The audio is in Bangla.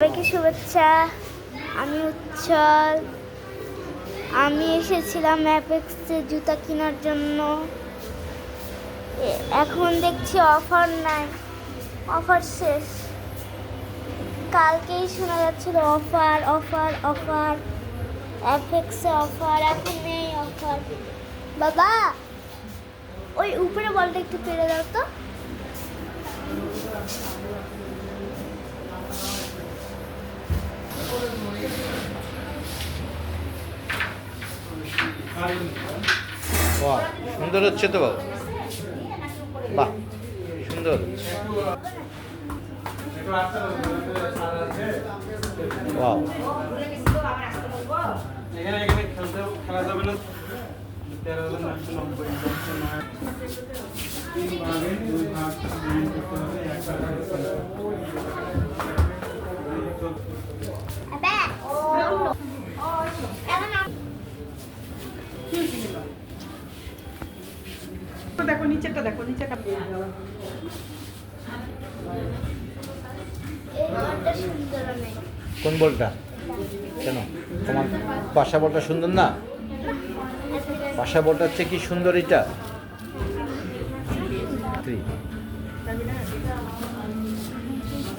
সবাইকে শুভেচ্ছা। আমি উচ্ছল। আমি এসেছিলাম অ্যাপেক্সে জুতা কেনার জন্য। এখন দেখছি অফার নাই। অফার শেষ। কালকেই শোনা যাচ্ছিল অফার অফার অফার অ্যাপেক্সে অফার এখন নেই অফার বাবা, ওই উপরে বলটা একটু পেরে দাও তো। বাহ, সুন্দর হচ্ছে তো বাবু। বাহ, সুন্দর। বাহ। এখানে এখানে খেলতে খেলা যাবে না। তেরো নব্বই। দেখো নিচেটা দেখো অনেক। কোন বলটা? কেন? তোমার বাসা বলটা সুন্দর না? বাসা বলটা হচ্ছে কি সুন্দর এটা? থ্রি